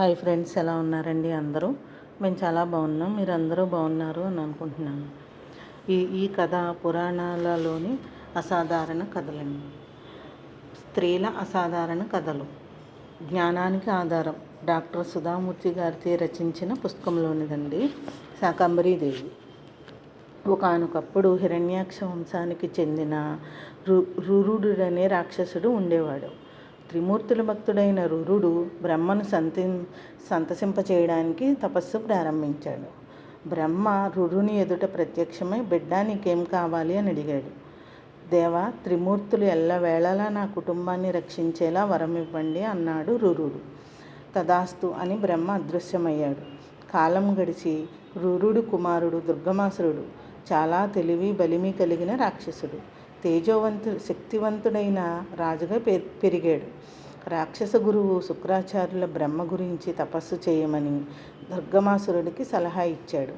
Hi friends ఎలా ఉన్నారండి అందరూ? మేము చాలా బాగున్నాం. మీరు అందరూ బాగున్నారు అని అనుకుంటున్నాను. ఈ ఈ కథ పురాణాలలోని అసాధారణ కథలండి. స్త్రీల అసాధారణ కథలు. జ్ఞానానికి ఆధారం. డాక్టర్ సుధామూర్తి గారితో రచించిన పుస్తకంలోనిదండి శాకంబరీదేవి. ఒకనొకప్పుడు హిరణ్యాక్ష వంశానికి చెందిన రు రురుడనే రాక్షసుడు ఉండేవాడు. త్రిమూర్తుల భక్తుడైన రురుడు బ్రహ్మను సంతి సంతసింపచేయడానికి తపస్సు ప్రారంభించాడు. బ్రహ్మ రురుని ఎదుట ప్రత్యక్షమై బిడ్డ నీకేం కావాలి అని అడిగాడు. దేవ త్రిమూర్తులు ఎల్లవేళలా నా కుటుంబాన్ని రక్షించేలా వరం ఇవ్వండి అన్నాడు రురుడు. తదాస్తు అని బ్రహ్మ అదృశ్యమయ్యాడు. కాలం గడిచి రురుడు కుమారుడు దుర్గమాసురుడు చాలా తెలివి బలిమి కలిగిన రాక్షసుడు. తేజోవంతు శక్తివంతుడైన రాజుగా పె పెరిగాడు. రాక్షస గురువు శుక్రాచార్యుల బ్రహ్మ గురించి తపస్సు చేయమని దుర్గమాసురుడికి సలహా ఇచ్చాడు.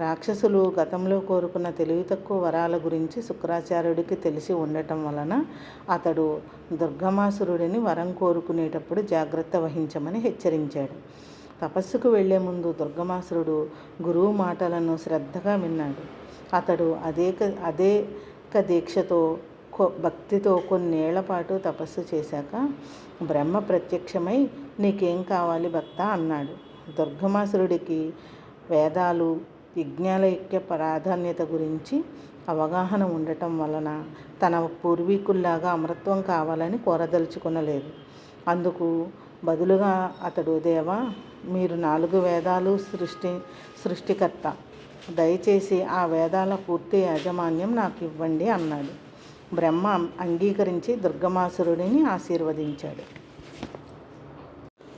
రాక్షసులు గతంలో కోరుకున్న తెలివి తక్కువ వరాల గురించి శుక్రాచార్యుడికి తెలిసి ఉండటం వలన అతడు దుర్గమాసురుడిని వరం కోరుకునేటప్పుడు జాగ్రత్త వహించమని హెచ్చరించాడు. తపస్సుకు వెళ్ళే ముందు దుర్గమాసురుడు గురువు మాటలను శ్రద్ధగా విన్నాడు. అతడు అదే అదే అదేక దీక్షతో భక్తితో కొన్నేళ్ళ పాటు తపస్సు చేశాక బ్రహ్మ ప్రత్యక్షమై నీకేం కావాలి భక్త? అన్నాడు. దుర్గమాసురుడికి వేదాలు యజ్ఞాల యొక్క ప్రాధాన్యత గురించి అవగాహన ఉండటం వలన తన పూర్వీకుల్లాగా అమరత్వం కావాలని కోరదలుచుకునలేదు. అందుకు బదులుగా అతడు దేవా మీరు నాలుగు వేదాలు సృష్టి సృష్టికర్త. దయచేసి ఆ వేదాల పూర్తి యాజమాన్యం నాకు ఇవ్వండి అన్నాడు. బ్రహ్మ అంగీకరించి దుర్గమాసురుడిని ఆశీర్వదించాడు.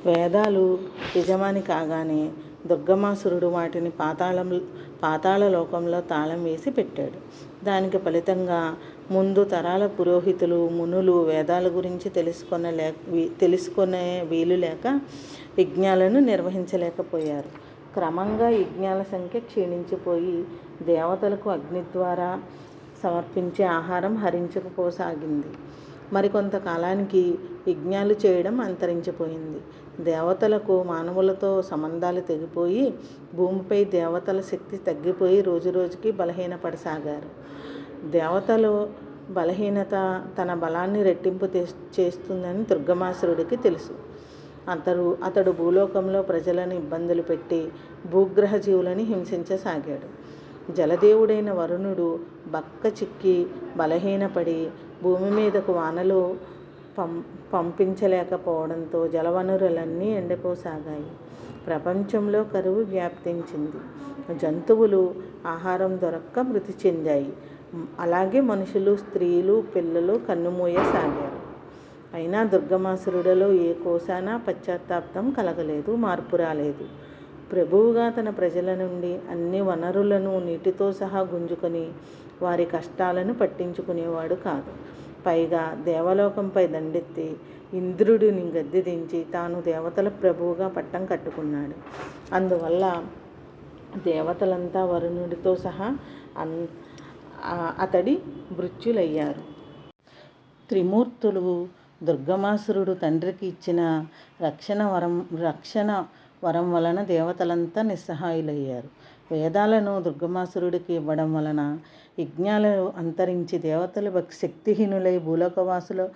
వేదాలు యజమాని కాగానే దుర్గమాసురుడు వాటిని పాతాళం పాతాళ లోకంలో తాళం వేసి పెట్టాడు. దానికి ఫలితంగా ముందు తరాల పురోహితులు మునులు వేదాల గురించి తెలుసుకున్న లేక తెలుసుకునే వీలు లేక యజ్ఞాలను నిర్వహించలేకపోయారు. క్రమంగా యజ్ఞాల సంఖ్య క్షీణించిపోయి దేవతలకు అగ్ని ద్వారా సమర్పించే ఆహారం హరించకపోసాగింది. మరికొంతకాలానికి యజ్ఞాలు చేయడం అంతరించిపోయింది. దేవతలకు మానవులతో సంబంధాలు తెగిపోయి భూమిపై దేవతల శక్తి తగ్గిపోయి రోజురోజుకి బలహీనపడసాగారు. దేవతలు బలహీనత తన బలాన్ని రెట్టింపు చేస్తుందని దుర్గమాసురుడికి తెలుసు. అతడు అతడు భూలోకంలో ప్రజలను ఇబ్బందులు పెట్టి భూగ్రహ జీవులని హింసించసాగాడు. జలదేవుడైన వరుణుడు బక్క చిక్కి బలహీనపడి భూమి మీదకు వానలు పం పంపించలేకపోవడంతో జలవనరులన్నీ ఎండిపోసాగాయి. ప్రపంచంలో కరువు వ్యాప్తించింది. జంతువులు ఆహారం దొరక్క మృతి చెందాయి. అలాగే మనుషులు స్త్రీలు పిల్లలు కన్నుమూయసాగారు. అయినా దుర్గమాసురుడలో ఏ కోశాన పశ్చాత్తాపం కలగలేదు మార్పు రాలేదు. ప్రభువుగా తన ప్రజల నుండి అన్ని వనరులను నీటితో సహా గుంజుకొని వారి కష్టాలను పట్టించుకునేవాడు కాదు. పైగా దేవలోకంపై దండెత్తి ఇంద్రుడిని గద్దె దించి తాను దేవతల ప్రభువుగా పట్టం కట్టుకున్నాడు. అందువల్ల దేవతలంతా వరుణుడితో సహా అన్ అతడి మృత్యులయ్యారు. త్రిమూర్తులు దుర్గమాసురుడు తండ్రికి ఇచ్చిన రక్షణ వరం రక్షణ వరం వలన దేవతలంతా నిస్సహాయులయ్యారు. వేదాలను దుర్గమాసురుడికి ఇవ్వడం వలన యజ్ఞాలు అంతరించి దేవతలు శక్తిహీనులై భూలోకవాసులు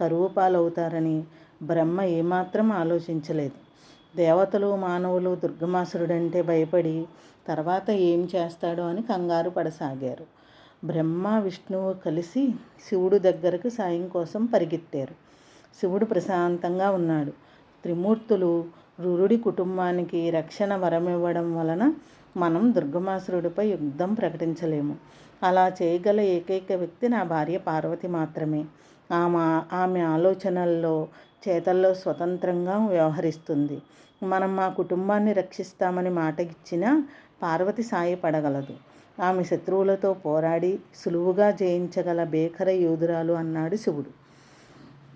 కరువు పాలవుతారని బ్రహ్మ ఏమాత్రం ఆలోచించలేదు. దేవతలు మానవులు దుర్గమాసురుడంటే భయపడి తర్వాత ఏం చేస్తాడో అని కంగారు పడసాగారు. బ్రహ్మ విష్ణువు కలిసి శివుడు దగ్గరకు సాయం కోసం పరిగెత్తారు శివుడు ప్రశాంతంగా ఉన్నాడు. త్రిమూర్తులు రురుడి కుటుంబానికి రక్షణ వరమివ్వడం వలన మనం దుర్గమాసురుడిపై యుద్ధం ప్రకటించలేము. అలా చేయగల ఏకైక వ్యక్తి నా భార్య పార్వతి మాత్రమే. ఆమె ఆమె ఆలోచనల్లో చేతల్లో స్వతంత్రంగా వ్యవహరిస్తుంది. మనం మా కుటుంబాన్ని రక్షిస్తామని మాట ఇచ్చినా పార్వతి సాయపడగలదు. ఆమె శత్రువులతో పోరాడి సులువుగా జయించగల బేఖర యోధురాలు అన్నాడు శివుడు.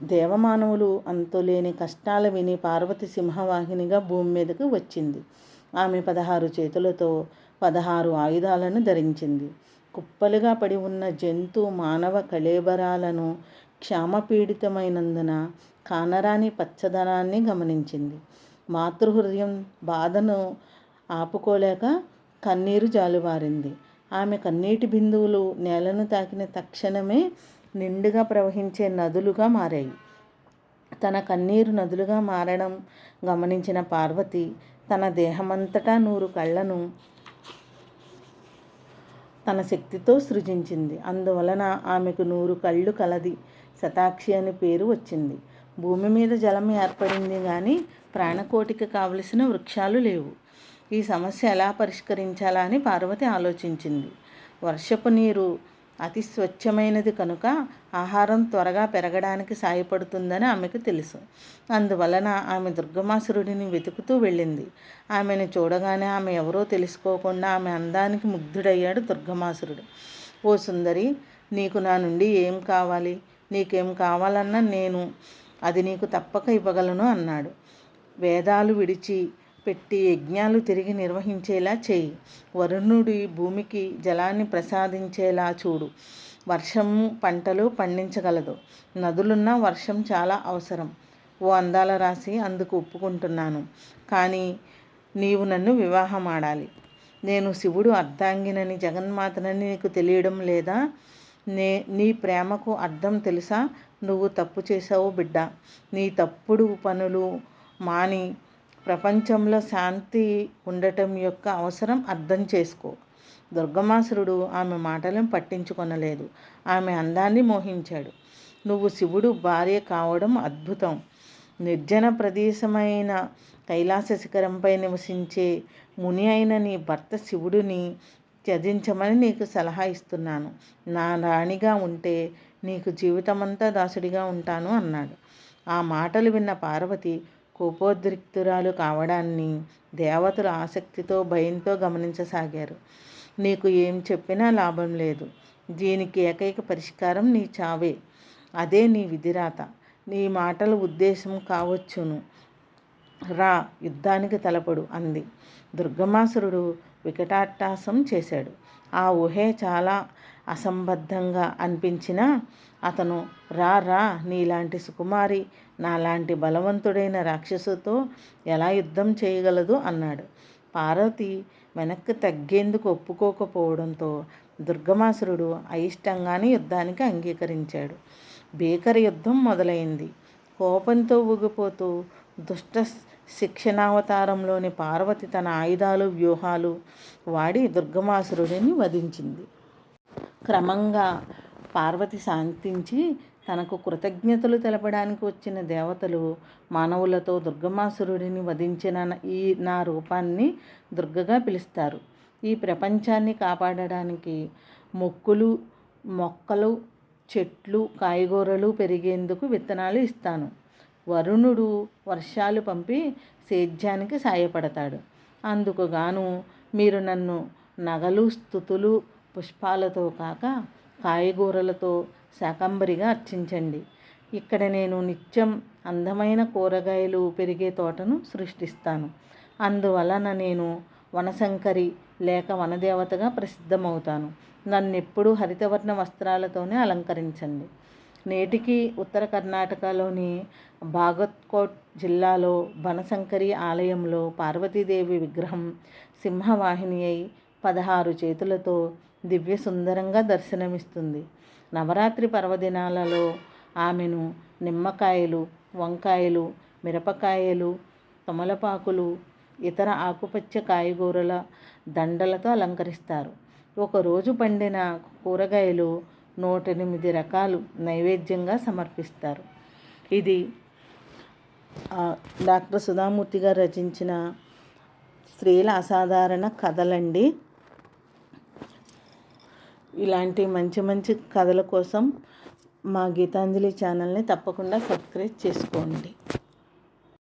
దేవమానవులు అంతులేని కష్టాలు విని పార్వతి సింహవాహినిగా భూమి మీదకు వచ్చింది. ఆమె పదహారు చేతులతో పదహారు ఆయుధాలను ధరించింది. కుప్పలుగా పడి ఉన్న జంతు మానవ కళేబరాలను క్షామపీడితమైనందున కానరాని పచ్చదనాన్ని గమనించింది. మాతృహృదయం బాధను ఆపుకోలేక కన్నీరు జాలువారింది. ఆమె కన్నీటి బిందువులు నేలను తాకిన తక్షణమే నిండుగా ప్రవహించే నదులుగా మారాయి. తన కన్నీరు నదులుగా మారడం గమనించిన పార్వతి తన దేహమంతటా నూరు కళ్ళను తన శక్తితో సృజించింది. అందువలన ఆమెకు నూరు కళ్ళు కలది శతాక్షి అని పేరు వచ్చింది. భూమి మీద జలం ఏర్పడింది కానీ ప్రాణకోటికి కావలసిన వృక్షాలు లేవు. ఈ సమస్య ఎలా పరిష్కరించాలా అని పార్వతి ఆలోచించింది. వర్షపు నీరు అతి స్వచ్ఛమైనది కనుక ఆహారం త్వరగా పెరగడానికి సాయపడుతుందని ఆమెకు తెలుసు. అందువలన ఆమె దుర్గమాసురుడిని వెతుకుతూ వెళ్ళింది. ఆమెను చూడగానే ఆమె ఎవరో తెలుసుకోకుండా ఆమె అందానికి ముగ్ధుడయ్యాడు దుర్గమాసురుడు. ఓ సుందరి నీకు నా నుండి ఏం కావాలి? నీకేం కావాలన్నా నేను అది నీకు తప్పక ఇవ్వగలను అన్నాడు. వేదాలు విడిచి పెట్టి యజ్ఞాలు తిరిగి నిర్వహించేలా చేయి. వరుణుడి భూమికి జలాన్ని ప్రసాదించేలా చూడు. వర్షం పంటలు పండించగలదు. నదులున్న వర్షం చాలా అవసరం. ఓ అందాల రాసి అందుకు ఒప్పుకుంటున్నాను. కానీ నీవు నన్ను వివాహం ఆడాలి నేను శివుడు అర్ధాంగినని జగన్మాతనని నీకు తెలియడం లేదా? నే నీ ప్రేమకు అర్థం తెలుసా? నువ్వు తప్పు చేసావు బిడ్డ. నీ తప్పుడు పనులు మాని ప్రపంచంలో శాంతి ఉండటం యొక్క అవసరం అర్థం చేసుకో. దుర్గమాసురుడు ఆమె మాటలను పట్టించుకొనలేదు. ఆమె అందాన్ని మోహించాడు. నువ్వు శివుడు భార్య కావడం అద్భుతం. నిర్జన ప్రదేశమైన కైలాస శిఖరంపై నివసించే ముని అయిన నీ భర్త శివుడిని త్యజించమని నీకు సలహా ఇస్తున్నాను. నా రాణిగా ఉంటే నీకు జీవితమంతా దాసుడిగా ఉంటాను అన్నాడు. ఆ మాటలు విన్న పార్వతి కోపోద్రిక్తురాలు కావడాన్ని దేవతలు ఆసక్తితో భయంతో గమనించసాగారు. నీకు ఏం చెప్పినా లాభం లేదు. దీనికి ఏకైక పరిష్కారం నీ చావే. అదే నీ విధిరాత. నీ మాటల ఉద్దేశం కావచ్చును. రా యుద్ధానికి తలపడు అంది. దుర్గమాసురుడు వికటాట్టాసం చేశాడు. ఆ ఊహే చాలా అసంబద్ధంగా అనిపించినా అతను రా రా నీలాంటి సుకుమారి నాలాంటి బలవంతుడైన రాక్షసుతో ఎలా యుద్ధం చేయగలదు? అన్నాడు. పార్వతి వెనక్కి తగ్గేందుకు ఒప్పుకోకపోవడంతో దుర్గమాసురుడు అయిష్టంగానే యుద్ధానికి అంగీకరించాడు. భీకర యుద్ధం మొదలైంది. కోపంతో ఊగిపోతూ దుష్ట శిక్షణావతారంలోని పార్వతి తన ఆయుధాలు వ్యూహాలు వాడి దుర్గమాసురుడిని వధించింది. క్రమంగా పార్వతి శాంతించి తనకు కృతజ్ఞతలు తెలపడానికి వచ్చిన దేవతలు మానవులతో దుర్గమాసురుడిని వధించిన ఈ నా రూపాన్ని దుర్గగా పిలుస్తారు. ఈ ప్రపంచాన్ని కాపాడడానికి మొక్కులు మొక్కలు చెట్లు కాయగూరలు పెరిగేందుకు విత్తనాలు ఇస్తాను. వరుణుడు వర్షాలు పంపి సేద్యానికి సాయపడతాడు. అందుకు గాను మీరు నన్ను నగలు స్థుతులు పుష్పాలతో కాక కాయగూరలతో శాకంబరిగా అర్చించండి. ఇక్కడ నేను నిత్యం అందమైన కూరగాయలు పెరిగే తోటను సృష్టిస్తాను. అందువలన నేను వనశంకరి లేక వనదేవతగా ప్రసిద్ధమవుతాను. నన్నెప్పుడూ హరితవర్ణ వస్త్రాలతోనే అలంకరించండి. నేటికి ఉత్తర కర్ణాటకలోని బాగత్కోట్ జిల్లాలో బనశంకరి ఆలయంలో పార్వతీదేవి విగ్రహం సింహవాహిని అయి పదహారు చేతులతో దివ్య సుందరంగా దర్శనమిస్తుంది. నవరాత్రి పర్వదినాలలో ఆమెను నిమ్మకాయలు వంకాయలు మిరపకాయలు తమలపాకులు ఇతర ఆకుపచ్చ కాయగూరల దండలతో అలంకరిస్తారు. ఒకరోజు పండిన కూరగాయలు నూట ఎనిమిది రకాలు నైవేద్యంగా సమర్పిస్తారు. ఇది డాక్టర్ సుధామూర్తి గారు రచించిన స్త్రీల అసాధారణ కథలండి. ఇలాంటి మంచి మంచి కథల కోసం మా గీతాంజలి ఛానల్ని తప్పకుండా సబ్స్క్రైబ్ చేసుకోండి.